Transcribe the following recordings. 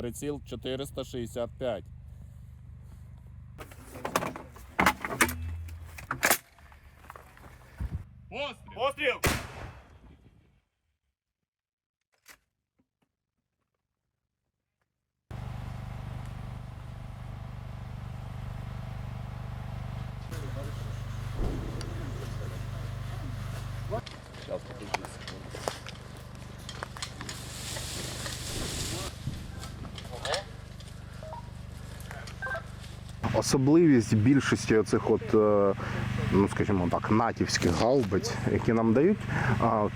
Приціл 465. Постріл! Постріл! Особливість більшості оцих от, е, ну скажімо так, натівських гаубиць, які нам дають,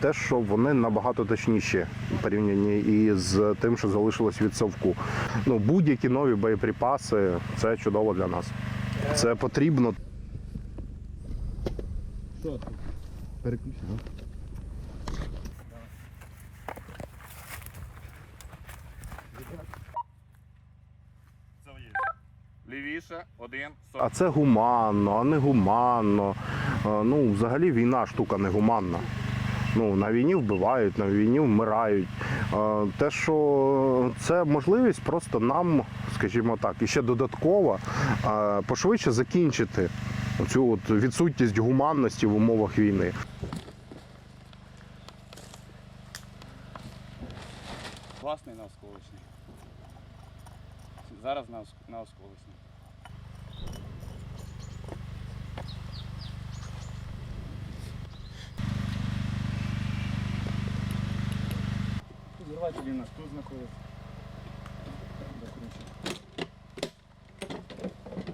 те, що вони набагато точніші в порівнянні із тим, що залишилось від совку. Ну, будь-які нові боєприпаси це чудово для нас. Це потрібно. Це Лівіше 1 А це гуманно, а не гуманно. Ну, взагалі війна штука не гуманна. Ну, на війні вбивають, на війні вмирають. Те, що це можливість просто нам, скажімо так, і ще додатково пошвидше закінчити цю от відсутність гуманності в умовах війни. Власний на осколочний. Зараз на, на. Зірватель у нас тут знаходиться.